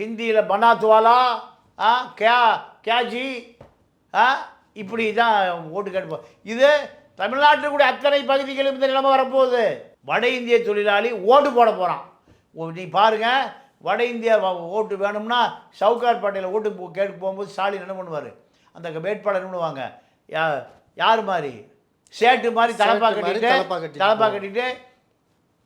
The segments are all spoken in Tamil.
ஹிந்தியில் பனாத்வாலா ஆ கே கேஜி ஆ இப்படி தான் ஓட்டு கேட்போம் இது தமிழ்நாட்டில் கூட அத்தனை பகுதிகளும் இந்த நிலைமை வரப்போகுது. வட இந்திய தொழிலாளி ஓட்டு போட போகிறான் நீ பாருங்கள் வட இந்தியா ஓட்டு வேணும்னா சவுகார் பாட்டையில் ஓட்டு போ- கேட்க போகும்போது ஸ்டாலின் என்ன பண்ணுவார்? அந்த வேட்பாளர் பண்ணுவாங்க? யா யார் மாதிரி? சேட்டு மாதிரி தலப்பா கட்டிட்டு தலப்பா கட்டிட்டு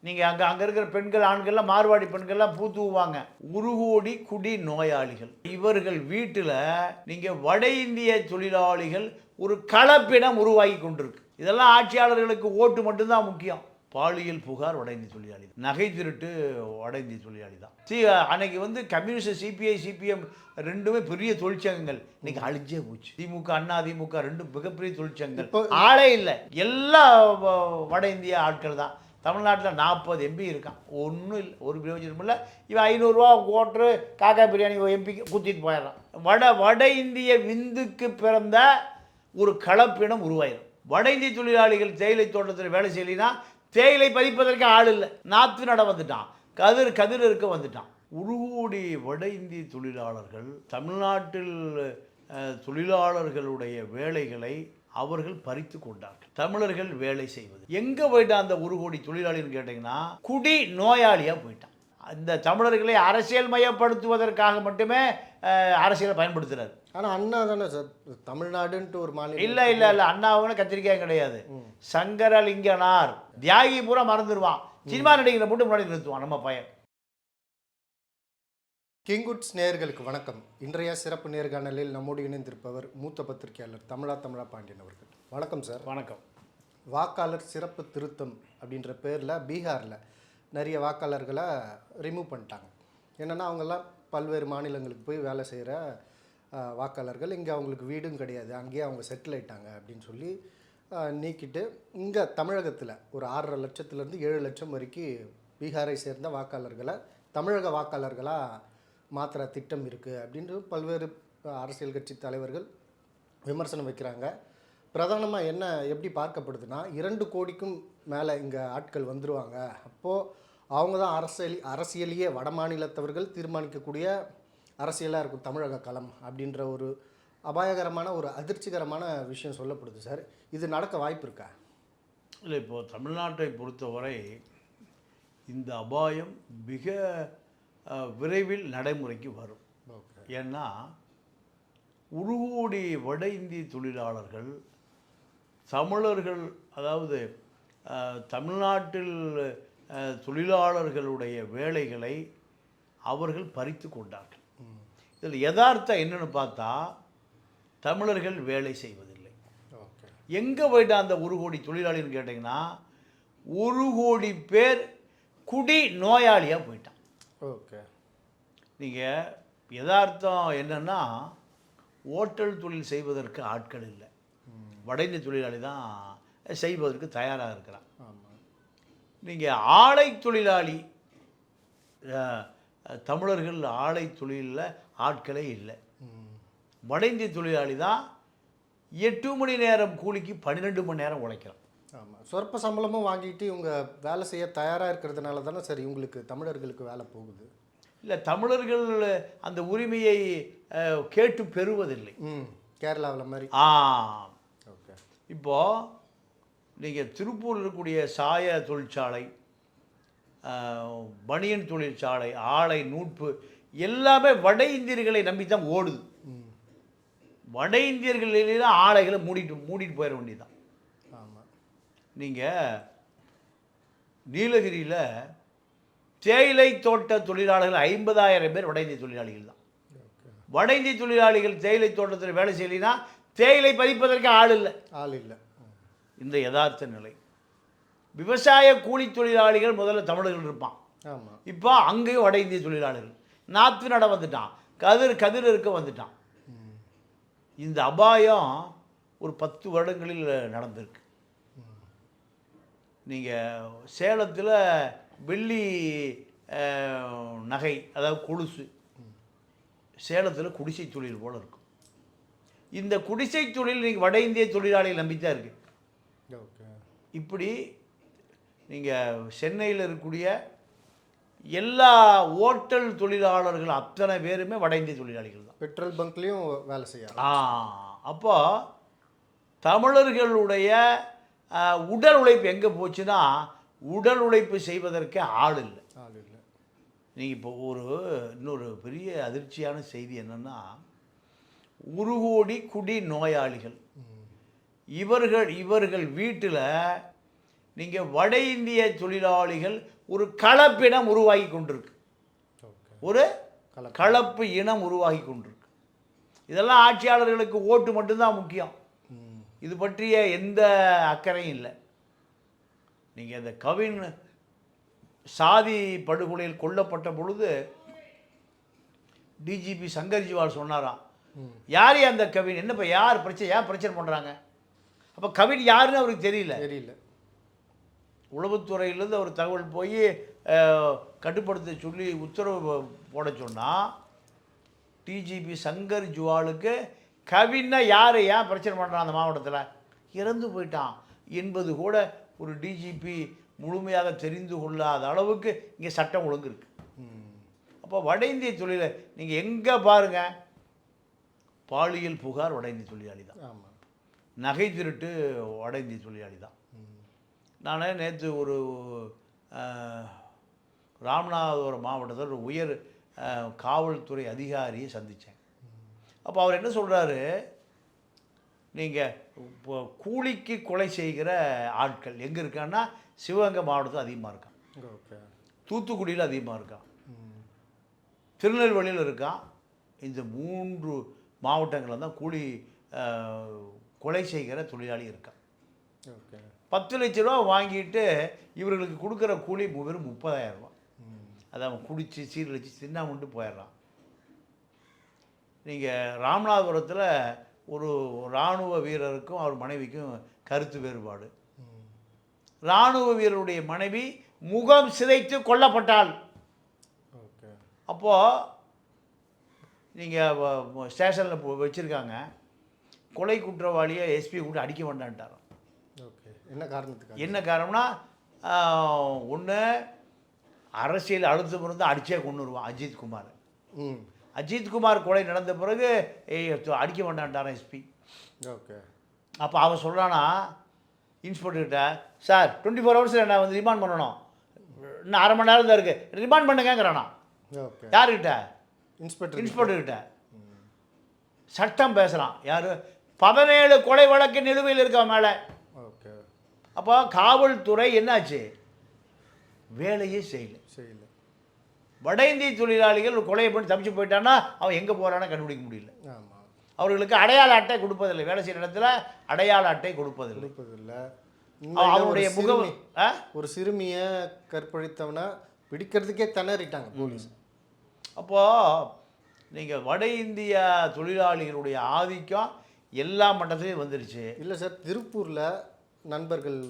நீங்கள் அங்கே அங்கே இருக்கிற பெண்கள் ஆண்கள்லாம் மார்வாடி பெண்கள்லாம் பூ தூவுவாங்க உருகோடி குடி நோயாளிகள். இவர்கள் வீட்டில் நீங்கள் வட இந்திய தொழிலாளிகள் ஒரு கலப்பினம் உருவாகி கொண்டிருக்கு. இதெல்லாம் ஆட்சியாளர்களுக்கு ஓட்டு மட்டும்தான் முக்கியம். பாலியல் புகார் வட இந்திய தொழிலாளி நகை திருட்டு வட இந்திய தொழிலாளி தான். சி அன்னைக்கு வந்து கம்யூனிஸ்ட் சிபிஐ சிபிஎம் ரெண்டுமே பெரிய தொழிற்சங்கங்கள். இன்னைக்கு அழிஞ்சே போச்சு. திமுக அண்ணா திமுக ரெண்டும் மிகப்பெரிய தொழிற்சங்கங்கள். ஆளே இல்லை. எல்லா வட இந்திய ஆட்கள் தான். தமிழ்நாட்டில் நாற்பது எம்பி இருக்கான். ஒன்றும் இல்லை ஒரு பிரயோஜனம் இல்லை. இவன் ஐநூறுரூவா ஓட்டுரு காக்கா பிரியாணி எம்பிக்கு குத்திட்டு போயிடுறான். வட வட இந்திய விந்துக்கு பிறந்த ஒரு கலப்பினம் உருவாயிடும் வட இந்திய தொழிலாளிகள் தேயிலை தோட்டத்தில் வேலை செய்யலைன்னா தேயிலை பதிப்பதற்கு ஆள் இல்லை. நாற்று நட வந்துட்டான். கதிர் கதிர் இருக்க வந்துட்டான். உருகூடி வட இந்திய தொழிலாளர்கள் தமிழ்நாட்டில் தொழிலாளர்களுடைய வேலைகளை அவர்கள் பறித்து கொண்டார்கள். தமிழர்கள் வேலை செய்வது. எங்கே போயிட்டான் அந்த ஒரு கோடி தொழிலாளின்னு கேட்டிங்கன்னா குடி நோயாளியாக போயிட்டான். அந்த தமிழர்களை அரசியல் மயப்படுத்துவதற்காக மட்டுமே அரசியலை பயன்படுத்துறாரு. ஆனால் அண்ணா தானே சார்? தமிழ்நாடுன்ட்டு ஒரு மாநிலம் இல்லை இல்லை இல்லை. அண்ணாவுன்னு கத்திரிக்காய் கிடையாது. சங்கரலிங்கனார். தியாகி பூரா மறந்துடுவான் சினிமா நடிகரை மட்டும் முன்னாடி நிறுத்துவான் நம்ம பையன். கிங்குட்ஸ் நேயர்களுக்கு வணக்கம். இன்றைய சிறப்பு நேர்காணலில் நம்மோடு இணைந்திருப்பவர் மூத்த பத்திரிகையாளர் தமிழா தமிழா பாண்டியன் அவர்கள். வணக்கம் சார். வணக்கம். வாக்காளர் சிறப்பு திருத்தம் அப்படின்ற பேரில் பீகாரில் நிறைய வாக்காளர்களை ரிமூவ் பண்ணிட்டாங்க. என்னென்னா அவங்கெல்லாம் பல்வேறு மாநிலங்களுக்கு போய் வேலை செய்கிற வாக்காளர்கள். இங்கே அவங்களுக்கு வீடும் கிடையாது. அங்கேயே அவங்க செட்டில் ஆயிட்டாங்க அப்படின்னு சொல்லி நீக்கிட்டு இங்கே தமிழகத்தில் ஒரு ஆறரை லட்சத்துலேருந்து ஏழு லட்சம் வரைக்கும் பீகாரை சேர்ந்த வாக்காளர்களை தமிழக வாக்காளர்களாக மாத்திரை திட்டம் இருக்குது அப்படின்று பல்வேறு அரசியல் கட்சி தலைவர்கள் விமர்சனம் வைக்கிறாங்க. பிரதானமாக என்ன எப்படி பார்க்கப்படுதுன்னா இரண்டு கோடிக்கும் மேலே இங்கே ஆட்கள் வந்துருவாங்க. அப்போது அவங்க தான் அரசியல் அரசியலையே வட மாநிலத்தவர்கள் தீர்மானிக்கக்கூடிய அரசியலாக இருக்கும் தமிழக களம் அப்படின்ற ஒரு அபாயகரமான ஒரு அதிர்ச்சிகரமான விஷயம் சொல்லப்படுது சார். இது நடக்க வாய்ப்பு இருக்கா? இல்லை இப்போது தமிழ்நாட்டை பொறுத்தவரை இந்த அபாயம் மிக விரைவில் நடைமுறைக்கு வரும். ஏன்னா உருகோடி வட இந்திய தொழிலாளர்கள் தமிழர்கள் அதாவது தமிழ்நாட்டில் தொழிலாளர்களுடைய வேலைகளை அவர்கள் பறித்து கொண்டார்கள். இதில் யதார்த்தம் என்னன்னு பார்த்தா தமிழர்கள் வேலை செய்வதில்லை. ஓகே. எங்கே போயிட்டா அந்த ஒரு கோடி தொழிலாளின்னு கேட்டிங்கன்னா ஒரு கோடி பேர் குடி நோயாளியாக போயிட்டான் ஓகே. நீங்கள் யதார்த்தம் என்னன்னா ஓட்டல் தொழில் செய்வதற்கு ஆட்கள் இல்லை. வட இந்திய தொழிலாளி தான் செய்வதற்கு தயாராக இருக்கிறான். நீங்கள் ஆலை தொழிலாளி தமிழர்கள் ஆலை தொழிலில் ஆட்களே இல்லை. வட இந்திய தொழிலாளி தான் எட்டு மணி நேரம் கூலிக்கு பன்னிரெண்டு மணி நேரம் உழைக்கிறான். ஆமாம் சொற்ப சம்பளமும் வாங்கிட்டு இவங்க வேலை செய்ய தயாராக இருக்கிறதுனால தானே சரி இவங்களுக்கு தமிழர்களுக்கு வேலை போகுது. இல்லை தமிழர்கள் அந்த உரிமையை கேட்டு பெறுவதில்லை. ம் கேரளாவில் மாதிரி. ஆ. ஓகே. இப்போது நீங்கள் திருப்பூர் இருக்கக்கூடிய சாய தொழிற்சாலை பனியன் தொழிற்சாலை ஆலை நூட்பு எல்லாமே வட இந்தியர்களை நம்பி தான் ஓடுது வட இந்தியர்களெல்லாம் ஆலைகளை மூடிட்டு மூடிட்டு போயிட வேண்டியதுதான். ஆமாம் நீங்கள் நீலகிரியில் தேயிலை தோட்ட தொழிலாளர்கள் ஐம்பதாயிரம் பேர் வட இந்திய தொழிலாளிகள் தான். வட இந்திய தொழிலாளிகள் தேயிலை தோட்டத்தில் வேலை செய்யலைன்னா தேயிலை பதிப்பதற்கு ஆள் இல்லை. ஆள் இல்லை. இந்த யதார்த்த நிலை. விவசாய கூலி தொழிலாளிகள் முதல்ல தமிழர்கள் இருப்பான். இப்போ அங்கேயும் வட இந்திய தொழிலாளர்கள் நாற்று நட வந்துட்டான். கதிர் கதிர் இருக்க வந்துட்டான். இந்த அபாயம் ஒரு பத்து வருடங்களில் நடந்திருக்கு. நீங்கள் சேலத்தில் வெள்ளி நகை அதாவது கொலுசு. சேலத்தில் குடிசை தொழில் போல் இருக்கும் இந்த குடிசை தொழில் நீங்கள் வட இந்திய தொழிலாளிகள் நம்பித்தான் இருக்குது ஓகே. இப்படி நீங்கள் சென்னையில் இருக்கக்கூடிய எல்லா ஓட்டல் தொழிலாளர்கள் அத்தனை பேருமே வட இந்திய தொழிலாளிகள் தான். பெட்ரோல் பங்க்லேயும் வேலை செய்யலாம் ஆ அப்போ தமிழர்களுடைய உடல் உழைப்பு எங்கே போச்சுன்னா உடல் உழைப்பு செய்வதற்கு ஆள் இல்லை. ஆள் இல்லை. நீங்கள் இப்போ ஒரு இன்னொரு பெரிய அதிர்ச்சியான செய்தி என்னென்னா ஒரு கோடி குடி நோயாளிகள். இவர்கள் இவர்கள் வீட்டில் நீங்கள் வட இந்திய தொழிலாளிகள் ஒரு கலப்பினம் உருவாகி கொண்டிருக்கு. ஒரு கலப்பு. இனம் உருவாகி கொண்டிருக்கு. இதெல்லாம் ஆட்சியாளர்களுக்கு ஓட்டு மட்டும்தான் முக்கியம். இது பற்றிய எந்த அக்கறையும் இல்லை. நீங்கள் இந்த கவின் சாதி படுகொலையில் கொல்லப்பட்ட பொழுது டிஜிபி சங்கர் ஜிவால் சொன்னாராம் யார் அந்த கவின்? என்னப்பா யார் பிரச்சனை யார் பிரச்சனை பண்ணுறாங்க அப்போ கவின் யாருன்னு அவருக்கு தெரியல. தெரியல. உளவுத்துறையிலேருந்து ஒரு தகவல் போய் கட்டுப்படுத்த சொல்லி உத்தரவு போட சொன்னால் டிஜிபி சங்கர் ஜுவாலுக்கு கவின்னா யார்? ஏன் பிரச்சனை பண்ணுறான் அந்த மாவட்டத்தில்? இறந்து போயிட்டான். என்பது கூட ஒரு டிஜிபி முழுமையாக தெரிந்து கொள்ளாத அளவுக்கு இங்கே சட்டம் ஒழுங்கு இருக்குது அப்போ வட இந்திய தொழிலை நீங்கள் எங்கே பாருங்கள் பாலியல் புகார் வட இந்திய தொழிலாளி தான். ஆமாம் நகை திருட்டு வட இந்திய தொழிலாளி தான். நான் நேற்று ஒரு ராமநாதபுரம் மாவட்டத்தில் ஒரு உயர் காவல்துறை அதிகாரியை சந்தித்தேன் அப்போ அவர் என்ன சொல்கிறாரு நீங்கள் இப்போ கூலிக்கு கொலை செய்கிற ஆட்கள் எங்கே இருக்கான்னா சிவகங்கை மாவட்டத்தில் அதிகமாக இருக்கான். ஓகே. தூத்துக்குடியில் அதிகமாக இருக்கான். திருநெல்வேலியில் இருக்கான். இந்த மூன்று மாவட்டங்களில் தான் கூலி கொலை செய்கிற தொழிலாளி இருக்கான். ஓகே. பத்து லட்ச ரூபா வாங்கிட்டு இவர்களுக்கு கொடுக்குற கூலி வெறும் முப்பதாயிரம் ரூபா அதை அவன் குடித்து சீரழிச்சு சின்னாமண்டு போயிடுறான். நீங்கள் ராமநாதபுரத்தில் ஒரு இராணுவ வீரருக்கும் அவர் மனைவிக்கும் கருத்து வேறுபாடு. இராணுவ வீரருடைய மனைவி முகம் சிதைத்து கொல்லப்பட்டாள். ஓகே. அப்போது நீங்கள் ஸ்டேஷனில் வச்சுருக்காங்க. கொலை குற்றவாளியை எஸ்பி கூட அடிக்க வேண்டான்ட்டாராம். ஓகே. என்ன காரணத்துக்காக? என்ன காரணம்னா ஒன்று அரசியல் அழுத்தம் இருந்து அடிச்சே கொண்டுருவான் அஜித் குமார். ம். அஜித் குமார் கொலை நடந்த பிறகு அடிக்க வேண்டான்ட்டாரான் எஸ்பி ஓகே. அப்போ அவன் சொல்கிறானா இன்ஸ்பெக்டர்கிட்ட சார் டுவெண்ட்டி ஃபோர் ஹவர்ஸில் நான் வந்து ரிமாண்ட் பண்ணணும்? இன்னும் அரை மணி நேரம் தான் இருக்குது ரிமாண்ட் பண்ணுங்கங்கிறானா. ஓகே. யாருக்கிட்ட இன்ஸ்பெக்டர் இன்ஸ்பெக்டர்கிட்ட சட்டம் பேசுகிறான் யார்? பதினேழு கொலை வழக்கு நிலுவையில் இருக்கா மேலே. ஓகே. அப்போ காவல்துறை என்னாச்சு? வேலையே செய்யல. செய்யல. வட இந்திய தொழிலாளிகள் ஒரு கொலையை பண்ணி தப்பிச்சு போயிட்டான்னா அவன் எங்கே போகிறான்னு கண்டுபிடிக்க முடியல. ஆமாம் அவர்களுக்கு அடையாள அட்டை கொடுப்பதில்லை. வேலை செய்கிற இடத்துல அடையாள அட்டை கொடுப்பதில்லை. கொடுப்பதில்ல. அவ- அவனுடைய முகம்? ஒரு சிறுமியை கற்பழித்தவனை பிடிக்கிறதுக்கே திணறிட்டாங்க போலீஸ். அப்போது நீங்கள் வட இந்திய தொழிலாளிகளுடைய ஆதிக்கம் எல்லா மட்டத்திலையும் வந்துருச்சு. இல்லை சார் திருப்பூரில் நண்பர்கள்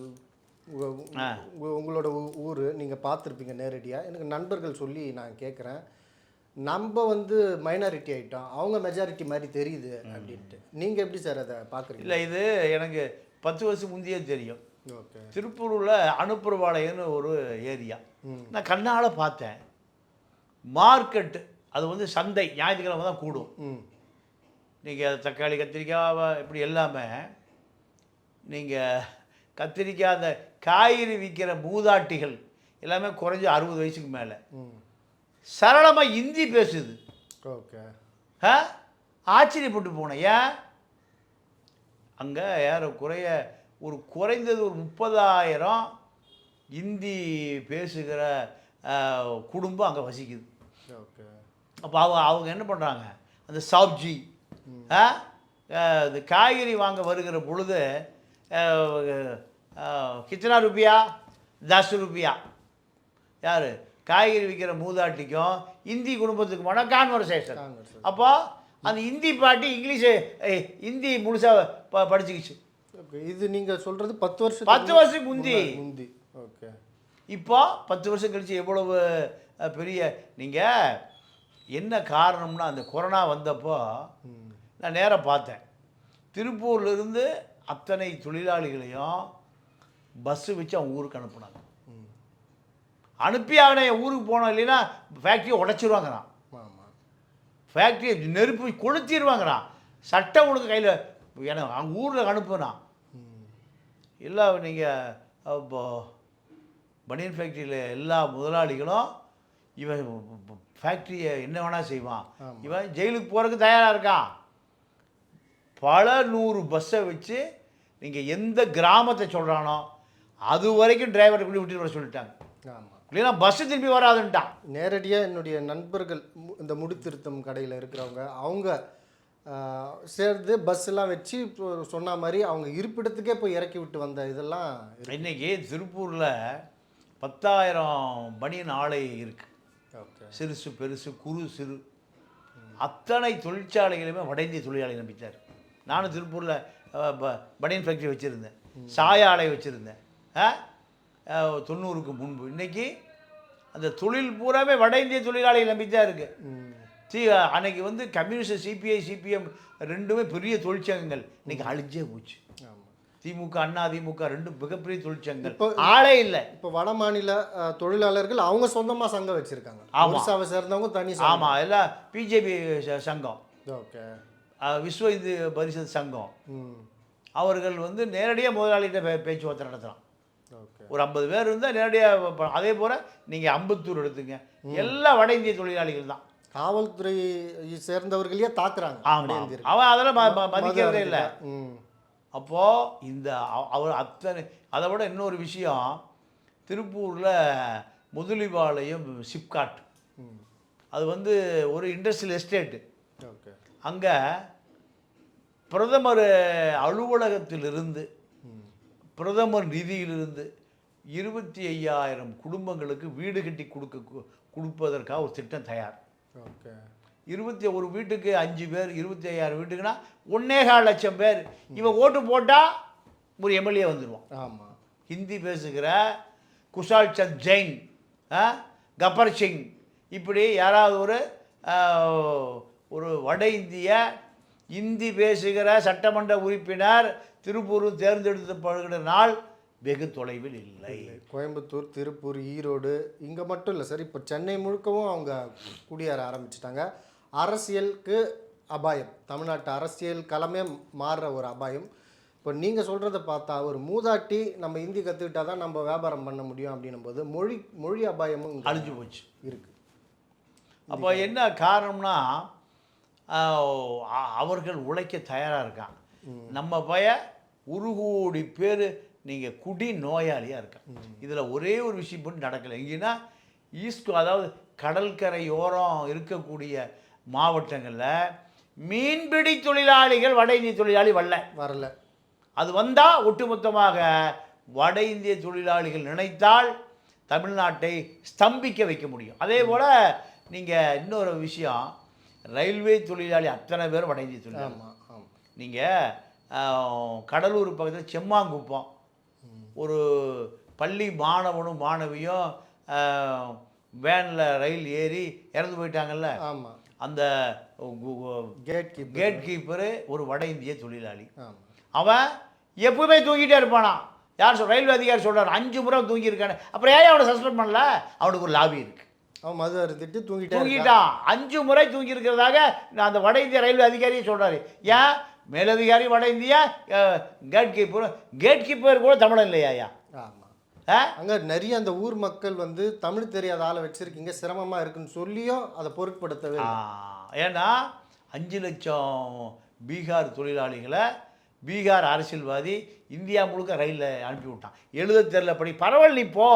உங்களோட ஊர் நீங்கள் பார்த்துருப்பீங்க நேரடியாக எனக்கு நண்பர்கள் சொல்லி நான் கேட்குறேன் நம்ம வந்து மைனாரிட்டி ஆகிட்டோம் அவங்க மெஜாரிட்டி மாதிரி தெரியுது அப்படின்ட்டு. நீங்கள் எப்படி சார் அதை பார்க்குறீங்க? இல்லை இது எனக்கு பத்து வருஷம் முந்தையே தெரியும். ஓகே. திருப்பூரில் அனுப்புறவாளையன்னு ஒரு ஏரியா. ம். நான் கண்ணால் பார்த்தேன். மார்க்கெட்டு அது வந்து சந்தை ஞாயிற்றுக்கிழமை தான் கூடும். ம். நீங்கள் தக்காளி கத்திரிக்காய் இப்படி எல்லாமே நீங்கள் கத்திரிக்காய் அந்த காய்கறி விற்கிற மூதாட்டிகள் எல்லாமே குறைஞ்ச அறுபது வயசுக்கு மேலே. சரளமாக இந்தி பேசுது. ஓகே. ஆ? ஆச்சரியப்பட்டு போனேன். ஏன்? அங்கே ஏறக்குறைய ஒரு குறைந்தது ஒரு முப்பதாயிரம் இந்தி பேசுகிற குடும்பம் அங்கே வசிக்குது. ஓகே. அப்போ அவங்க அவங்க என்ன பண்ணுறாங்க அந்த சாப்ஜி இந்த காய்கறி வாங்க வருகிற பொழுது கித்தனா ருபியா? தஸ் ருபியா. யார்? காய்கறி விற்கிற மூதாட்டிக்கும் இந்தி குடும்பத்துக்கு போனால் கான்வர்சேஷன் அப்போ அந்த இந்தி பாட்டி இங்கிலீஷு இந்தி முழுசாக ப படிச்சுக்கிச்சு. இது நீங்கள் சொல்கிறது பத்து வருஷம் பத்து வருஷத்துக்கு முந்தி. முந்தி. ஓகே. இப்போ பத்து வருஷம் கழிச்சு எவ்வளவு பெரிய நீங்கள் என்ன காரணம்னா அந்த கொரோனா வந்தப்போ நான் நேராக பார்த்தேன். திருப்பூர்லேருந்து அத்தனை தொழிலாளிகளையும் பஸ்ஸு வச்சு அவங்க ஊருக்கு அனுப்புனாங்க. ம் அனுப்பி அவனை ஊருக்கு போனோம் இல்லைன்னா ஃபேக்ட்ரியை உடைச்சிருவாங்கிறான். ஃபேக்ட்ரியை நெருப்பு கொளுத்திடுவாங்கிறான் சட்டம் ஒழுங்கு கையில் எனக்கு அங்கே ஊரில் அனுப்புனான். இல்லை நீங்கள் இப்போ பனியன் ஃபேக்ட்ரியில் எல்லா முதலாளிகளும் இவன் ஃபேக்ட்ரியை என்ன வேணால் செய்வான். இவன் ஜெயிலுக்கு போகிறதுக்கு தயாராக இருக்கான். பல நூறு பஸ்ஸை வச்சு நீங்கள் எந்த கிராமத்தை சொல்கிறானோ அது வரைக்கும் டிரைவரை கொண்டு விட்டுட்டு வர சொல்லிட்டாங்க. ஆமாம் இல்லைன்னா பஸ்ஸு திரும்பி வராதுன்ட்டான். நேரடியாக என்னுடைய நண்பர்கள் மு- இந்த முடித்திருத்தம் கடையில் இருக்கிறவங்க அவங்க சேர்ந்து பஸ் எல்லாம் வச்சு இப்போ சொன்ன மாதிரி அவங்க இருப்பிடத்துக்கே போய் இறக்கி விட்டு வந்த இதெல்லாம். இன்னைக்கு திருப்பூரில் பத்தாயிரம் பனியன் ஆலை இருக்கு. ஓகே. சிறுசு பெருசு குறு சிறு. அத்தனை தொழிற்சாலைகளுமே வட இந்திய தொழிலாளி நம்பித்தார் நானும் திருப்பூரில் பனியன் ஃபேக்ட்ரி வச்சுருந்தேன். சாய ஆலை வச்சுருந்தேன். தொண்ணூறுக்கு முன்பு. இன்னைக்கு அந்த தொழில் பூராமே வட இந்திய தொழிலாளிகள் நம்பித்தான் இருக்குது சி அன்னைக்கு வந்து கம்யூனிஸ்ட் சிபிஐ சிபிஎம் ரெண்டுமே பெரிய தொழிற்சங்கங்கள். இன்னைக்கு அழிஞ்சே போச்சு. திமுக அண்ணா திமுக ரெண்டும் மிகப்பெரிய தொழிற்சங்கங்கள். இப்போ- ஆளே இல்லை. இப்போ வட மாநில ஆ, தொழிலாளர்கள் அவங்க சொந்தமாக சங்கம் வச்சுருக்காங்க. ஒரிசாவை சேர்ந்தவங்க தனி ஆமாம் எல்லாம் பிஜேபி சங்கம். ஓகே. விஸ்வ இந்து பரிஷத் சங்கம். அவர்கள் வந்து நேரடியாக முதலாளிகிட்ட பே பேச்சுவார்த்தை ஓகே. ஒரு ஐம்பது பேர் இருந்தால் நேரடியாக அதே போல் நீங்கள் அம்பத்தூர் எடுத்துங்க. எல்லாம் வட இந்திய தொழிலாளிகள் தான். காவல்துறையை சேர்ந்தவர்களையே தாக்குறாங்க. ஆமாம். அவன் அதெல்லாம் மதிக்கிறதே இல்லை. அப்போது இந்த அவ- அவர் அத்தனை அதை விட இன்னொரு விஷயம் திருப்பூரில் முதலிபாளையம் சிப்காட். அது வந்து ஒரு இண்டஸ்ட்ரியல் எஸ்டேட்டு அங்கே பிரதமர் அலுவலகத்திலிருந்து பிரதமர் நிதியிலிருந்து இருபத்தி ஐயாயிரம் குடும்பங்களுக்கு வீடு கட்டி கொடுக்க கொடுப்பதற்காக ஒரு திட்டம் தயார். ஓகே. இருபத்தி ஒரு வீட்டுக்கு அஞ்சு பேர் இருபத்தி ஐயாயிரம் வீட்டுக்குன்னா ஒன்னேகால் லட்சம் பேர். இவன் ஓட்டு போட்டால் ஒரு எம்எல்ஏ வந்துடுவான் ஆமாம் ஹிந்தி பேசுகிற குஷால் சந்த் ஜெயின் ஆ, கப்பர் சிங் இப்படி யாராவது ஒரு ஒரு வட இந்திய இந்தி பேசுகிற சட்டமன்ற உறுப்பினர் திருப்பூர் தேர்ந்தெடுக்கப்படுகிற நாள் வெகு தொலைவில் இல்லை. கோயம்புத்தூர் திருப்பூர் ஈரோடு இங்கே மட்டும் இல்லை சார். இப்போ சென்னை முழுக்கவும் அவங்க குடியேற ஆரம்பிச்சிட்டாங்க. அரசியலுக்கு அபாயம். தமிழ்நாட்டு அரசியல் களமே மாறுற ஒரு அபாயம். இப்போ நீங்கள் சொல்கிறத பார்த்தா ஒரு மூதாட்டி நம்ம ஹிந்தி கற்றுக்கிட்டா தான் நம்ம வியாபாரம் பண்ண முடியும் அப்படின்னும் போது மொழி மொழி அபாயமும் அழிஞ்சு போச்சு. இருக்கு. அப்போ என்ன காரணம்னா அவர்கள் உழைக்க தயாராக இருக்கான் நம்ம பய ஒரு கோடி பேர் நீங்கள் குடி நோயாளியாக இருக்கான் இதில் ஒரே ஒரு விஷயம் மட்டும் நடக்கலை. எங்கேன்னா ஈஸ்ட் அதாவது கடற்கரையோரம் இருக்கக்கூடிய மாவட்டங்களில் மீன்பிடி தொழிலாளிகள் வட இந்திய தொழிலாளி வரல. வரல. அது வந்தால் ஒட்டுமொத்தமாக வட இந்திய தொழிலாளிகள் நினைத்தால் தமிழ்நாட்டை ஸ்தம்பிக்க வைக்க முடியும். அதே போல் நீங்கள் இன்னொரு விஷயம் ரயில்வே தொழிலாளி அத்தனை பேரும் வட இந்திய தொழிலாளி. நீங்கள் கடலூர் பக்கத்தில் செம்மாங்குப்பம். ஒரு பள்ளி மாணவனும் மாணவியும் வேனில் ரயில் ஏறி இறந்து போயிட்டாங்கல்ல? அந்த கேட் கீப்பர் கேட் கீப்பரு ஒரு வட இந்திய தொழிலாளி. அவன் எப்பவுமே தூங்கிட்டே இருப்பானாம் யார் சொல் ரயில்வே அதிகாரி சொல்றாரு அஞ்சு முறை தூங்கியிருக்கானே. அப்புறம் ஏன் அவனை சஸ்பெண்ட் பண்ணல? அவனுக்கு ஒரு லாபி இருக்கு. அவன் மது அருந்திட்டு தூங்கிட்டே. தூங்கிட்டான் அஞ்சு முறை தூங்கி இருக்கிறதாக அந்த வட இந்திய ரயில்வே அதிகாரியே சொல்றாரு. ஏன்? மேலதிகாரி வட India gate keeper gate keeper கூட தமிழன் இல்லையா ஐயா? அங்கே நிறைய அந்த ஊர் மக்கள் வந்து தமிழ் தெரியாத ஆளை வச்சிருக்கீங்க சிரமமாக இருக்குன்னு சொல்லியும் அதை பொருட்படுத்தவே. ஏன்னா அஞ்சு லட்சம் பீகார் தொழிலாளிகளை பீகார் அரசியல்வாதி இந்தியா முழுக்க ரயிலில் அனுப்பி விட்டான் எழுத தெரில படி பரவாயில்ல நீ போ.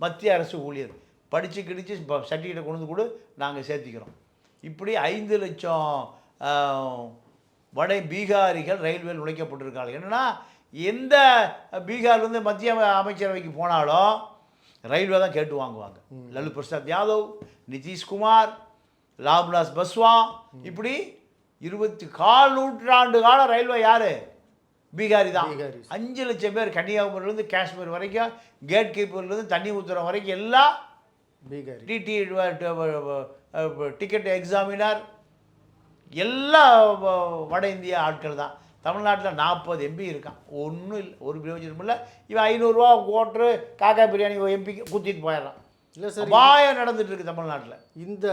மத்திய அரசு ஊழியர். படித்து கிடிச்சு சர்டிஃபிகேட்டை கொண்டு வந்து கொடு நாங்கள் சேர்த்திக்கிறோம். இப்படி ஐந்து லட்சம் வட பீகாரிகள் ரயில்வேல் நுழைக்கப்பட்டிருக்காங்க என்னன்னா எந்த பீகார்லேருந்து மத்திய அம- அமைச்சரவைக்கு போனாலும் ரயில்வே தான் கேட்டு வாங்குவாங்க. லல்லு பிரசாத் யாதவ் நிதிஷ்குமார் ராம்விலாஸ் பஸ்வா இப்படி இருபத்தி கால் நூற்றாண்டு கால ரயில்வே யாரு? பீகாரி தான். அஞ்சு லட்சம் பேர் கன்னியாகுமரியிலேருந்து காஷ்மீர் வரைக்கும் கேட் கீப்பர்லேருந்து தண்ணி ஊற்றுற வரைக்கும் எல்லாம் டிடி டிக்கெட் எக்ஸாமினர் எல்லா வட இந்திய ஆட்கள் தான். தமிழ்நாட்டில் நாற்பது எம்பி இருக்கான். ஒன்றும் இல்லை ஒரு பிரயோஜனம் இல்லை. இவன் ஐநூறுரூவா ஓட்டுரு காக்கா பிரியாணி எம்பி குத்திட்டு போயிடுறான். இல்லை சார் அபாயம் நடந்துட்டு இருக்கு தமிழ்நாட்டில். இந்த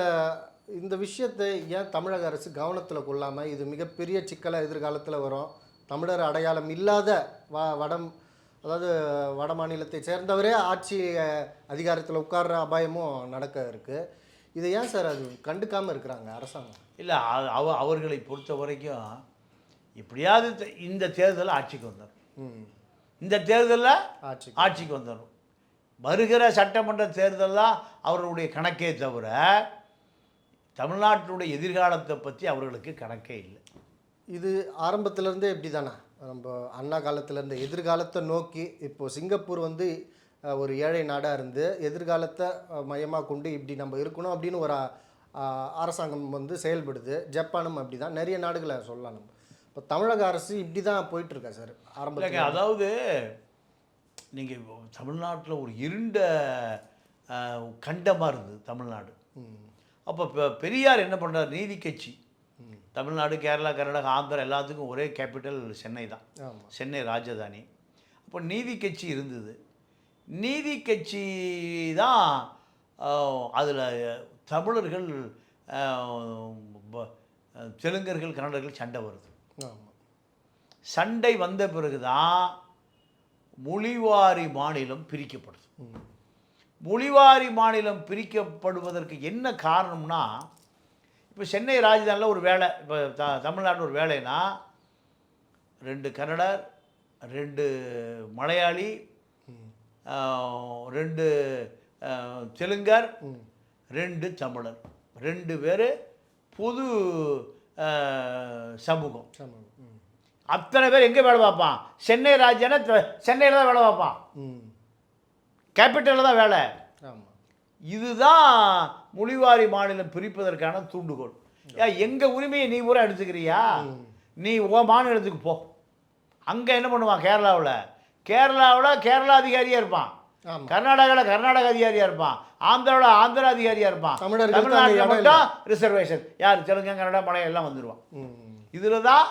இந்த விஷயத்தை ஏன் தமிழக அரசு கவனத்தில் கொள்ளாமல் இது மிகப்பெரிய சிக்கலாக எதிர்காலத்தில் வரும். தமிழர் அடையாளம் இல்லாத வ வடம் அதாவது வட மாநிலத்தை சேர்ந்தவரே ஆட்சி அதிகாரத்தில் உட்கார்ற அபாயமும் நடக்க இருக்குது இதை ஏன் சார் அது கண்டுக்காமல் இருக்கிறாங்க அரசாங்கம்? இல்லை அவ அவர்களை பொறுத்த வரைக்கும் எப்படியாவது இந்த தேர்தலில் ஆட்சிக்கு வந்துடும் ம். இந்த தேர்தலில் ஆட்சி ஆட்சிக்கு வந்துடும் வருகிற சட்டமன்ற தேர்தல் தான் அவர்களுடைய கணக்கே தவிர தமிழ்நாட்டினுடைய எதிர்காலத்தை பற்றி அவர்களுக்கு கணக்கே இல்லை. இது ஆரம்பத்திலேருந்தே இப்படி தானே நம்ம அண்ணா காலத்துலேருந்து எதிர்காலத்தை நோக்கி இப்போ சிங்கப்பூர் வந்து ஒரு ஏழை நாடாக இருந்து எதிர்காலத்தை மையமாக கொண்டு இப்படி நம்ம இருக்கணும் அப்படின்னு ஒரு அரசாங்கம் வந்து செயல்படுது. ஜப்பானும் அப்படி தான் நிறைய நாடுகளை சொல்லலாம் நம்ம. இப்போ தமிழக அரசு இப்படி தான் போயிட்டுருக்கா சார் ஆரம்பத்தில். அதாவது நீங்கள் தமிழ்நாட்டில் ஒரு இருண்ட கண்டமாக இருந்தது தமிழ்நாடு. அப்போ பெ- பெரியார் என்ன பண்ணுறார் நீதி கட்சி. தமிழ்நாடு கேரளா கர்நாடகா ஆந்திரா எல்லாத்துக்கும் ஒரே கேபிட்டல் சென்னை தான். சென்னை ராஜதானி. அப்போ நீதி கட்சி இருந்தது. நீதி கட்சி தான் அதில் தமிழர்கள் தெலுங்கர்கள் கன்னடர்கள் சண்டை வருது. சண்டை வந்த பிறகு தான் மொழிவாரி மாநிலம் பிரிக்கப்படுது. மொழிவாரி மாநிலம் பிரிக்கப்படுவதற்கு என்ன காரணம்னா இப்போ சென்னை ராஜதானியில் ஒரு வேலை இப்போ த தமிழ்நாட்டில் ஒரு வேலைனா ரெண்டு கன்னடர் ரெண்டு மலையாளி ரெண்டு தெலுங்கர் ரெண்டு தமிழர். ரெண்டு பேர் புது சமூகம். அத்தனை பேர் எங்கே வேலை பார்ப்பான்? சென்னை ராஜ்யானா சென்னையில் தான் வேலை பார்ப்பான். ம். கேபிட்டலில் தான் வேலை. இதுதான் மொழிவாரி மாநிலம் பிரிப்பதற்கான தூண்டுகோல் எங்கள் உரிமையை நீ பூரா எடுத்துக்கிறியா? நீ ஓ மாநிலத்துக்கு போ. அங்கே என்ன பண்ணுவான் கேரளாவில்? கேரளாவில் கேரளா அதிகாரியாக இருப்பான். கர்நாடகாவில் கர்நாடக அதிகாரியாக இருப்பான். ஆந்திராவில் ஆந்திரா அதிகாரியாக இருப்பான். தமிழ்நாட்டில் மட்டும் ரிசர்வேஷன். யார்? தெலுங்கு கன்னடா மலையம் எல்லாம் வந்துடுவான் இதில் தான்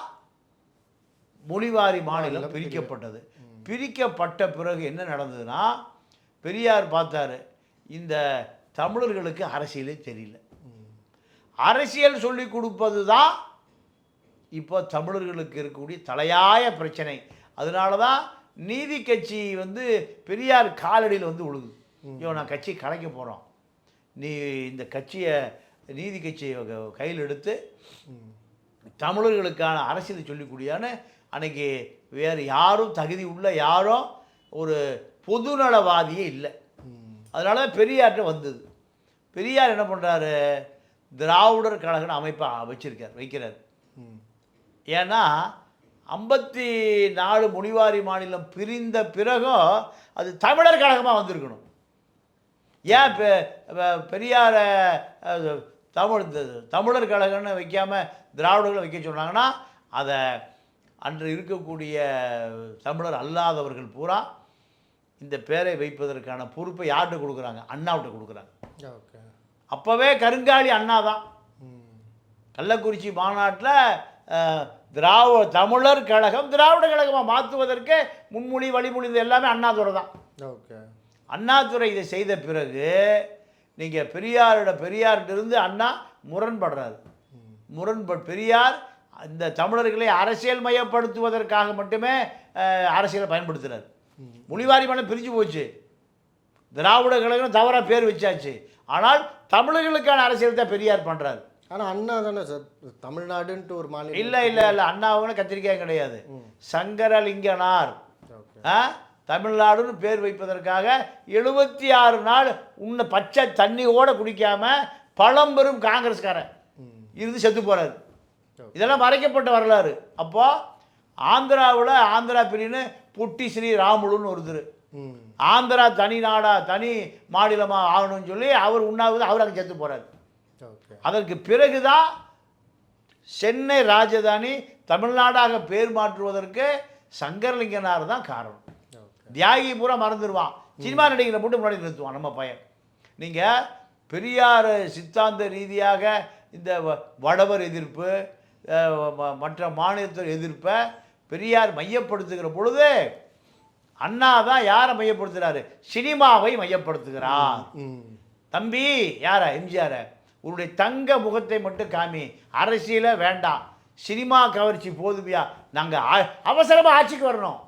மொழிவாரி மாநிலம் பிரிக்கப்பட்டது. பிரிக்கப்பட்ட பிறகு என்ன நடந்ததுன்னா பெரியார் பார்த்தாரு. இந்த தமிழர்களுக்கு அரசியலே தெரியல. அரசியல் சொல்லி கொடுப்பது தான் இப்போ தமிழர்களுக்கு இருக்கக்கூடிய தலையாய பிரச்சனை. அதனால தான் நீதி கட்சி வந்து பெரியார் காலடியில் வந்து விழுகுது ஐயோ நான் கட்சி கலைக்க போகிறோம் நீ இந்த கட்சியை நீதி கட்சியை க- கையில் எடுத்து தமிழர்களுக்கான அரசியலை சொல்லிக்கூடியான்னு அன்றைக்கி வேறு யாரும் தகுதி உள்ள யாரும் ஒரு பொதுநலவாதியே இல்லை. அதனால தான் பெரியார்கிட்ட வந்தது. பெரியார் என்ன பண்ணுறாரு திராவிடர் கழகம்னு அமைப்பை வச்சிருக்கார் வைக்கிறார். ஏன்னா ஐம்பத்தி நாலு மொழிவாரி மாநிலம் பிரிந்த பிறகும் அது தமிழர் கழகமாக வந்திருக்கணும். ஏன் பெரியார தமிழ் இந்த தமிழர் கழகம்னு வைக்காம திராவிடர்களை வைக்க சொன்னாங்கன்னா அதை அன்று இருக்கக்கூடிய தமிழர் அல்லாதவர்கள் பூரா இந்த பேரை வைப்பதற்கான பொறுப்பை யார்கிட்ட கொடுக்குறாங்க? அண்ணாவிட்ட கொடுக்குறாங்க. ஓகே. அப்போவே கருங்காலி அண்ணா தான். கள்ளக்குறிச்சி மாநாட்டில் திராவ தமிழர் கழகம் திராவிட கழகமாக மாற்றுவதற்கு முன்மொழி வழிமொழி இது எல்லாமே அண்ணாதுரை தான். ஓகே. அண்ணாதுரை இதை செய்த பிறகு நீங்கள் பெரியாரோட பெரியார்கிட்ட இருந்து அண்ணா முரண்படுறாரு. முரண்பட் பெரியார் இந்த தமிழர்களை அரசியல் மயப்படுத்துவதற்காக மட்டுமே அரசியலை பயன்படுத்துகிறார் மொழிவாரி மனம் பிரிஞ்சு போச்சு. திராவிட கழகம் தவறாக பேர் வச்சாச்சு. ஆனால் தமிழர்களுக்கான அரசியல் தான் பெரியார் பண்ணுறாரு ஆனால் அண்ணா தானே சார்? தமிழ்நாடுன்ட்டு ஒரு மாநிலம் இல்லை இல்லை இல்லை. அண்ணாவுன்னு கத்திரிக்காய் கிடையாது. சங்கரலிங்கனார்? தமிழ்நாடுன்னு பேர் வைப்பதற்காக எழுபத்தி ஆறு நாள் உன்னை பச்சை தண்ணியோட குடிக்காம பழம்பெரும் காங்கிரஸ்காரன். இருந்து செத்து போறாரு. இதெல்லாம் மறைக்கப்பட்ட வரலாறு. அப்போ ஆந்திராவில் ஆந்திரா பிரின்னு புட்டி ஸ்ரீ ராமுலுன்னு ஒருத்தர் ஆந்திரா தனி நாடா தனி மாநிலமாக ஆகணும்னு சொல்லி அவர் உண்ணாவது அவர் அங்கே செத்து போறாரு. ஓகே. அதற்கு பிறகுதான் சென்னை ராஜதானி தமிழ்நாடாக பேர் மாற்றுவதற்கு சங்கரலிங்கனார் தான் காரணம். தியாகி பூரா மறந்துடுவான் சினிமா நடிகரை மட்டும் முன்னாடி நிறுத்துவான் நம்ம பையன். நீங்கள் பெரியார் சித்தாந்த ரீதியாக இந்த வடவர் எதிர்ப்பு மற்ற மாநிலத்தர் எதிர்ப்பை பெரியார் மையப்படுத்துகிற பொழுது அண்ணா தான் யாரை மையப்படுத்துகிறாரு சினிமாவை மையப்படுத்துகிறார். தம்பி யாரா? எம்ஜிஆர. உன்னுடைய தங்க முகத்தை மட்டும் காமி. அரசியல வேண்டாம். சினிமா கவர்ச்சி போதுமையா? நாங்கள் அவசரமாக ஆட்சிக்கு வரணும்.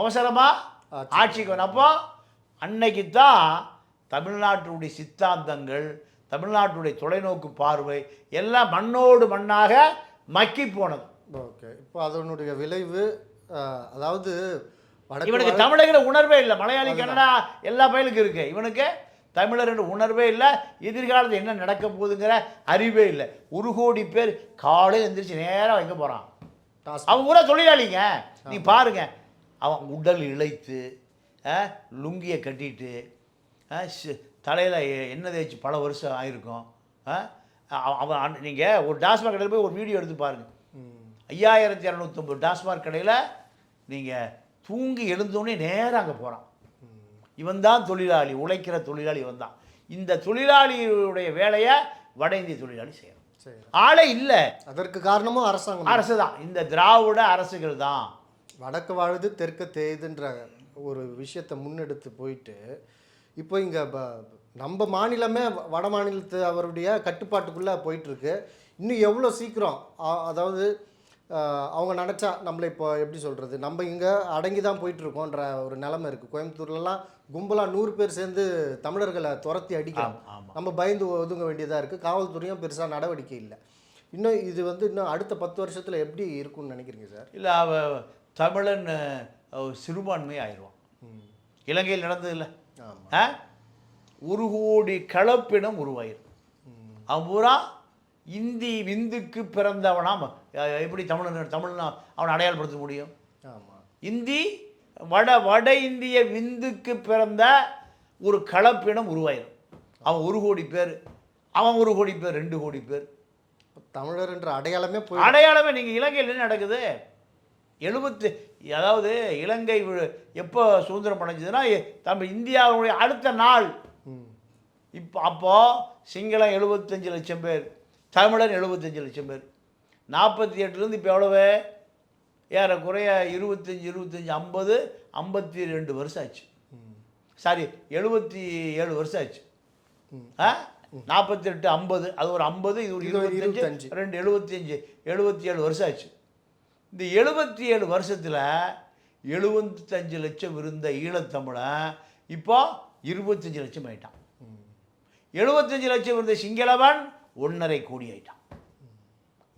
அவசரமாக ஆட்சிக்கு வரணும். அப்போ அன்னைக்கு தான் தமிழ்நாட்டுடைய சித்தாந்தங்கள் தமிழ்நாட்டுடைய தொலைநோக்கு பார்வை எல்லாம் மண்ணோடு மண்ணாக மக்கி போனது. ஓகே. இப்போ அதனுடைய விளைவு அதாவது வடக்கு இவனுக்கு தமிழகிற உணர்வே இல்லை. மலையாளி கன்னடா எல்லா பயலுக்கும் இருக்கு. இவனுக்கு தமிழர் என்ற உணர்வே இல்லை. எதிர்காலத்தில் என்ன நடக்க போகுதுங்கிற அறிவே இல்லை. ஒரு கோடி பேர் காலையில் எந்திரிச்சு நேராக வைக்க போகிறான் அவன் பூரா தொழிலாளிங்க. நீ பாருங்க. அவன் உடல் இழைத்து லுங்கியை கட்டிட்டு தலையில் எண்ணெய் தேய்ச்சி பல வருஷம் அவ- அவன் நீங்கள் ஒரு டாஸ்மாக் கடையில் போய் ஒரு வீடியோ எடுத்து பாருங்க. ம். ஐயாயிரத்தி இரநூத்தொம்பது டாஸ்மாக் கடையில் நீங்கள் தூங்கி எழுந்தோடனே நேராக அங்கே போகிறான் இவன் தான் தொழிலாளி உழைக்கிற தொழிலாளி இவன் தான் இந்த தொழிலாளியுடைய வேலையை வட இந்திய தொழிலாளி செய்யணும் சரி. ஆளே இல்லை. அதற்கு காரணமும் அரசாங்கம் அரசு தான் இந்த திராவிட அரசுகள் தான். வடக்கு வாழுது தெற்கு தேயுதுன்ற ஒரு விஷயத்தை முன்னெடுத்து போயிட்டு இப்போ இங்கே நம்ம மாநிலமே வட மாநிலத்து அவருடைய கட்டுப்பாட்டுக்குள்ளே போயிட்டுருக்கு இன்னும் எவ்வளோ சீக்கிரம்? அதாவது அவங்க நினச்சா நம்மளை இப்போ எப்படி சொல்கிறது நம்ம இங்கே அடங்கி தான் போயிட்டுருக்கோன்ற ஒரு நிலமை இருக்குது கோயம்புத்தூர்லலாம் கும்பலாக நூறு பேர் சேர்ந்து தமிழர்களை துரத்தி ஆமா. நம்ம பயந்து ஒதுங்க வேண்டியதாக இருக்குது காவல்துறையும் பெருசாக நடவடிக்கை இல்லை. இன்னும் இது வந்து இன்னும் அடுத்த பத்து வருஷத்தில் எப்படி இருக்கும்னு நினைக்கிறீங்க சார்? இல்லை அவ தமிழன் சிறுபான்மை ஆயிடுவான் இலங்கையில் நடந்ததில்ல. ஒரு கோடி கலப்பினம் உருவாயிரும் அவன் பூரா இந்தி விந்துக்கு பிறந்தவனாம் எப்படி தமிழன் தமிழ்னா அவனை அடையாளப்படுத்த முடியும்? ஆமாம் இந்தி வட வட இந்திய விந்துக்கு பிறந்த ஒரு கலப்பினம் உருவாயிரும். அவன் ஒரு கோடி பேர் அவன் ஒரு கோடி பேர் ரெண்டு கோடி பேர். தமிழர்ன்ற அடையாளமே போய் அடையாளமே நீங்கள் இலங்கையில் என்ன நடக்குது? எழுபத்து அதாவது இலங்கை எப்போ சுதந்திரம் அடைஞ்சதுன்னா தமிழ் இந்தியாவுடைய அடுத்த நாள். இப்போ அப்போ சிங்களம் எழுபத்தஞ்சு லட்சம் பேர் தமிழன் எழுபத்தஞ்சு லட்சம் பேர். நாற்பத்தி எட்டுலேருந்து இப்போ எவ்வளவு? ஏறக்குறைய இருபத்தஞ்சி இருபத்தஞ்சி ஐம்பது ஐம்பத்தி ரெண்டு வருஷம் ஆச்சு. சாரி எழுபத்தி ஏழு வருஷம் ஆச்சு. ஆ? நாற்பத்தி எட்டு ஐம்பது அது ஒரு ஐம்பது இது ஒரு இருபத்தஞ்சு. ரெண்டு எழுபத்தஞ்சு எழுபத்தி ஏழு வருஷம் ஆச்சு. இந்த எழுபத்தி ஏழு வருஷத்தில் எழுபத்தஞ்சு லட்சம் இருந்த ஈழத்தமிழன் இப்போ இருபத்தஞ்சு லட்சம் ஆயிட்டான். எழுபத்தஞ்சு லட்சம் இருந்த சிங்களவன் ஒன்றரை கோடி ஆயிட்டான்.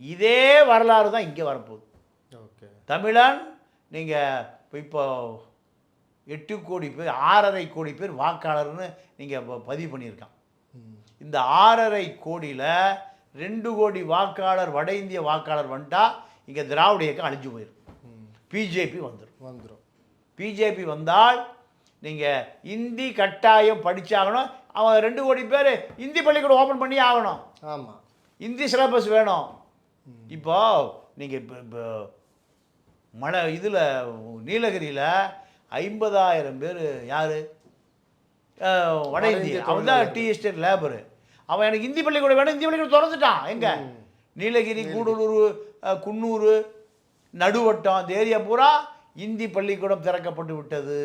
இதே வரலாறு தான் இங்கே வரப்போகுது. ஓகே. தமிழன் நீங்கள் இப்போ எட்டு கோடி பேர் ஆறரை கோடி பேர் வாக்காளர்னு நீங்கள் பதிவு பண்ணியிருக்கான். இந்த ஆறரை கோடியில் ரெண்டு கோடி வாக்காளர் வட இந்திய வாக்காளர் வந்துட்டா இங்கே திராவிட இயக்கம் அழிஞ்சு போயிடும் பிஜேபி வந்துடும் வந்துடும் பிஜேபி வந்தால் நீங்கள் இந்தி கட்டாயம் படிச்சாகணும். அவன் ரெண்டு கோடி பேர் இந்தி பள்ளிக்கூடம் ஓப்பன் பண்ணி ஆகணும். ஆமாம் இந்தி சிலபஸ் வேணும். இப்போ நீங்கள் இப்போ இப்போ மலை இதில் நீலகிரியில் ஐம்பதாயிரம் பேர் யார்? வட இந்திய. அவன் தான் டீ எஸ்டேட் லேபரு அவன் எனக்கு இந்தி பள்ளிக்கூடம் வேணும் இந்தி பள்ளிக்கூடம் திறந்துட்டான். எங்கே? நீலகிரி கூடலூர் குன்னூர் நடுவட்டம் இந்த ஏரியா பூரா இந்தி பள்ளிக்கூடம் திறக்கப்பட்டு விட்டது.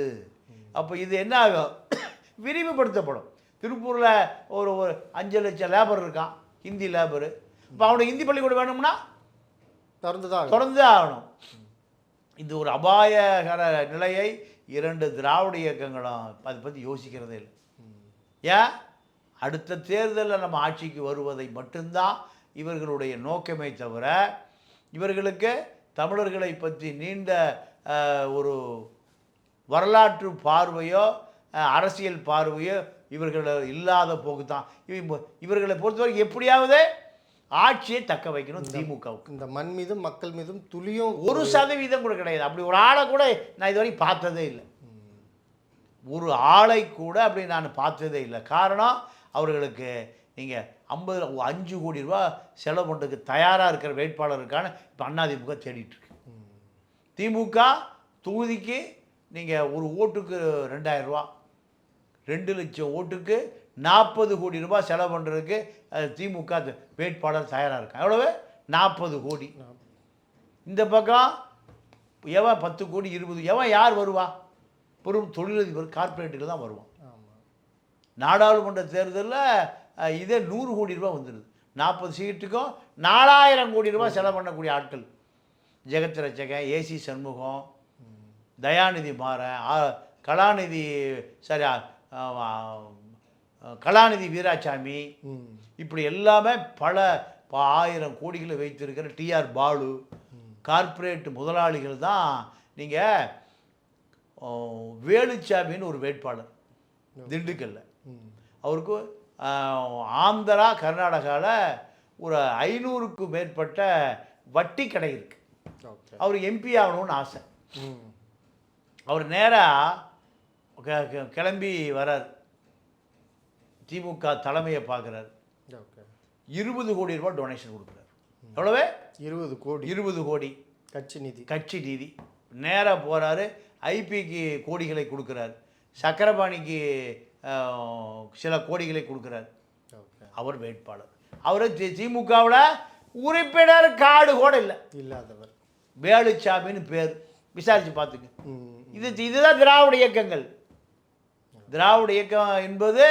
அப்போ இது என்ன ஆகும்? விரிவுபடுத்தப்படும். திருப்பூரில் ஒரு ஒரு அஞ்சு லட்சம் லேபர் இருக்கான் ஹிந்தி லேபரு இப்போ அவனுக்கு ஹிந்தி பள்ளிக்கூடம் வேணும்னா திறந்து தான் திறந்து ஆகணும். இது ஒரு அபாயகர நிலையை இரண்டு திராவிட இயக்கங்களும் அதை பற்றி யோசிக்கிறதே இல்லை. ஏன்? அடுத்த தேர்தலில் நம்ம ஆட்சிக்கு வருவதை மட்டும்தான் இவர்களுடைய நோக்கமே தவிர இவர்களுக்கு தமிழர்களை பற்றி நீண்ட ஒரு வரலாற்று பார்வையோ அரசியல் பார்வையோ இவர்கள் இல்லாத போக்கு தான் இவ- இவர்களை பொறுத்தவரைக்கும் எப்படியாவது ஆட்சியை தக்க வைக்கணும் திமுகவுக்கு. இந்த மண் மீதும் மக்கள் மீதும் துளியும் ஒரு சதவீதம் கூட கிடையாது. அப்படி ஒரு ஆளை கூட நான் இதுவரைக்கும் பார்த்ததே இல்லை. ஒரு ஆளை கூட அப்படி நான் பார்த்ததே இல்லை. காரணம் அவர்களுக்கு நீங்கள் ஐம்பது அஞ்சு கோடி ரூபா செலவு பண்ணுறதுக்கு தயாராக இருக்கிற வேட்பாளருக்கான இப்போ அதிமுக தேடிட்டு இருக்கு. திமுக தொகுதிக்கு நீங்கள் ஒரு ஓட்டுக்கு ரெண்டாயிரரூவா ரெண்டு லட்சம் ஓட்டுக்கு நாற்பது கோடி ரூபாய் செலவு பண்ணுறதுக்கு திமுக வேட்பாளர் தயாராக இருக்கான் எவ்வளவு? நாற்பது கோடி. இந்த பக்கம் எவன் பத்து கோடி இருபது எவன் யார் வருவா? பெரும் தொழிலதிபர் கார்ப்பரேட்டுகள் தான் வருவான். நாடாளுமன்ற தேர்தலில் இதே நூறு கோடி ரூபாய் வந்துடுது நாற்பது சீட்டுக்கும் நாலாயிரம் கோடி ரூபாய் செலவு பண்ணக்கூடிய ஆட்கள். ஜெகத் ரச்சகன் ஏசி சண்முகம் தயாநிதி மாறன் கலாநிதி சரி கலாநிதி வீராசாமி இப்படி எல்லாமே பல ப- ஆயிரம் கோடிகளை வைத்திருக்கிற டிஆர் பாலு கார்ப்பரேட் முதலாளிகள் தான் நீங்கள் வேலுச்சாமின்னு ஒரு வேட்பாளர் திண்டுக்கல்ல. அவருக்கு ஆந்திரா கர்நாடகாவில் ஒரு ஐநூறுக்கும் மேற்பட்ட வட்டி கடை இருக்கு. ஓகே. அவர் எம்பி ஆகணும்னு ஆசை. அவர் நேராக கிளம்பி வரார். திமுக தலைமையை பார்க்குறாரு. இருபது கோடி ரூபாய் டொனேஷன் கொடுக்குறாரு. எவ்வளவு? இருபது கோடி. இருபது கோடி. கட்சி நிதி. கட்சி நிதி. நேராக போகிறாரு ஐபிக்கு கோடிகளை கொடுக்குறாரு. சக்கரபாணிக்கு சில கோடிகளை கொடுக்குறாரு. அவர் வேட்பாளர். அவர் திமுகவில் உறுப்பினர் கார்டு கூட இல்லை. இல்லாதவர். வேலுச்சாமின்னு பேர். விசாரித்து பார்த்துங்க. இது இதுதான் திராவிட இயக்கங்கள். திராவிட இயக்கம் என்பது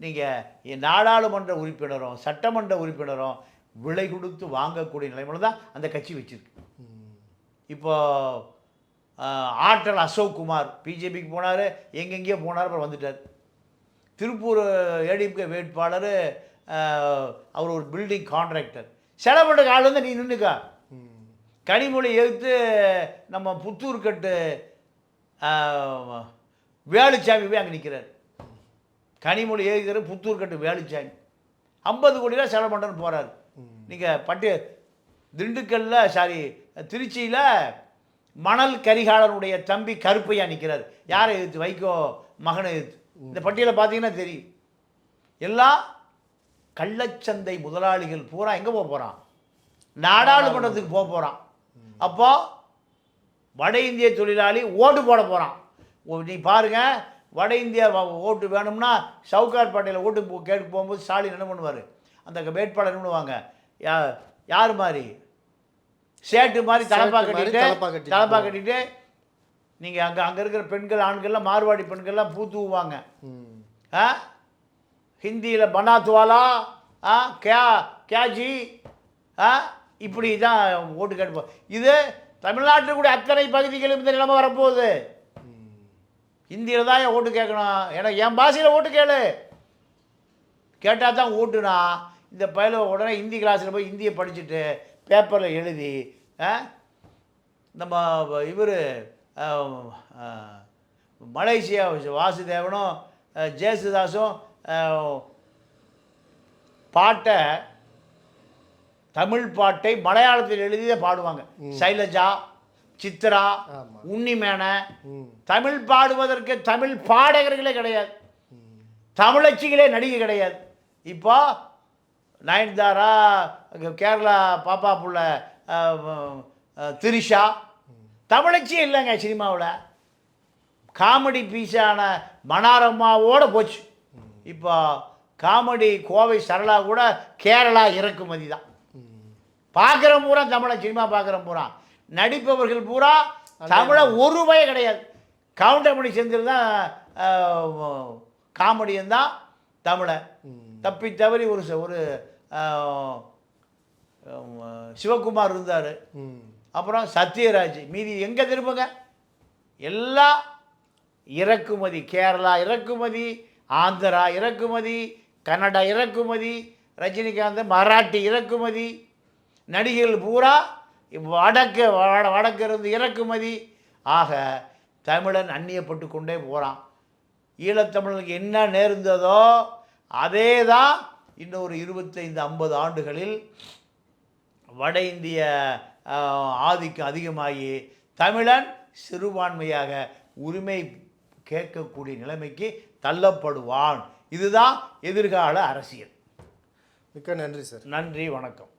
நீங்கள் நாடாளுமன்ற உறுப்பினரும் சட்டமன்ற உறுப்பினரும் விலை கொடுத்து வாங்கக்கூடிய நிலைமையில தான் அந்த கட்சி வச்சிருக்கு. ம் இப்போ ஆஹ், ஆற்றல் அசோக் குமார் பிஜேபிக்கு போனார் எங்கெங்கேயோ போனார் அப்புறம் வந்துட்டார். திருப்பூர் ஏடிஎம்கே வேட்பாளர் அவர் ஒரு பில்டிங் கான்ட்ராக்டர் செலவு ஆள் வந்து நீ நின்றுக்கா கனிமொழி எதிர்த்து நம்ம புத்தூர் கட்டு ஆஹ், வேலுச்சாமி போய் அங்கே நிற்கிறார் கனிமொழி ஏகிற புத்தூர் கட்டு வேலுச்சாமி. ஐம்பது கோடி ரூபா செலவு பண்ணுறேன்னு போகிறார் நீங்கள் பட்டு திண்டுக்கல்ல சாரி திருச்சியில் மணல் கரிகாலனுடைய தம்பி கருப்பையா நிற்கிறார் யாரை எதிர்த்து? வைகோ மகனை எதிர்த்து. இந்த பட்டியலை பார்த்தீங்கன்னா தெரியும். எல்லாம் கள்ளச்சந்தை முதலாளிகள் பூரா எங்கே போக போகிறான் நாடாளுமன்றத்துக்கு போக போகிறான் அப்போது வட இந்திய தொழிலாளி ஓட்டு போட போகிறான் நீ பாருங்க வட இந்தியா ஓட்டு வேணும்னா சவுகார் பாட்டையில் ஓட்டு போ கேட்டு போகும்போது ஸ்டாலின் என்ன பண்ணுவார்? அந்த வேட்பாளர் என்ன பண்ணுவாங்க? யா யார் மாதிரி? சேட்டு மாதிரி தலப்பா கட்டிட்டு தலப்பா கட்டிட்டு நீங்கள் அங்கே அங்கே இருக்கிற பெண்கள் ஆண்கள்லாம் மார்வாடி பெண்கள்லாம் பூ தூவுவாங்க ம். ஆ? ஹிந்தியில் பனாத்வாலா ஆ? கே கே ஜி ஆ? இப்படி தான் ஓட்டு கேட்போம் இது தமிழ்நாட்டில் கூட அத்தனை பகுதிகளும் இந்த நிலைமை வரப்போகுது. ஹிந்தியில் தான் ஓட்டு கேட்கணும்? எனக்கு என் பாஷையில் ஓட்டு கேளு. கேட்டால் தான் ஓட்டுனா இந்த பயில உடனே ஹிந்தி கிளாஸில் போய் ஹிந்தியை படிச்சுட்டு பேப்பரில் எழுதி ஆ, நம்ம இவர் மலேசியா வாசுதேவனும் ஜேசுதாஸும் பாட்டை தமிழ் பாட்டை மலையாளத்தில் எழுதியே பாடுவாங்க. சைலஜா சித்ரா. உன்னிமேனை. தமிழ் பாடுவதற்கு தமிழ் பாடகர்களே கிடையாது. தமிழச்சிகளே நடிகை கிடையாது. இப்போ நயன்தாரா கேரளா பாப்பா புள்ள திரிஷா. தமிழச்சியே இல்லைங்க சினிமாவில். காமெடி பீஸான மனாரம்மாவோட போச்சு. இப்போ காமெடி கோவை சரளா கூட கேரளா இறக்குமதி தான். பார்க்குற பூரா தமிழை சினிமா பார்க்குற பூரா. நடிப்பவர்கள் பூரா தமிழை ஒரு பய கிடையாது. கவுண்டமணி செந்தில் தான் காமெடியன் தான் தமிழை. தப்பி தவறி ஒரு ஒரு சிவகுமார் இருந்தார். அப்புறம் சத்யராஜ். மீதி எங்கே திரும்புங்க எல்லாம் இறக்குமதி கேரளா இறக்குமதி ஆந்திரா இறக்குமதி கன்னடா இறக்குமதி ரஜினிகாந்த் மராட்டி இறக்குமதி நடிகர்கள் பூரா வடக்கு வட வடக்கு இருந்து இறக்குமதி. ஆக தமிழன் அந்நியப்பட்டு கொண்டே போகிறான் ஈழத்தமிழனுக்கு என்ன நேர்ந்ததோ அதே தான் இன்னொரு இருபத்தைந்து ஐம்பது ஆண்டுகளில் வட இந்திய ஆதிக்கம் அதிகமாகி தமிழன் சிறுபான்மையாக உரிமை கேட்கக்கூடிய நிலைமைக்கு தள்ளப்படுவான். இதுதான் எதிர்கால அரசியல். மிக்க நன்றி சார். நன்றி வணக்கம்.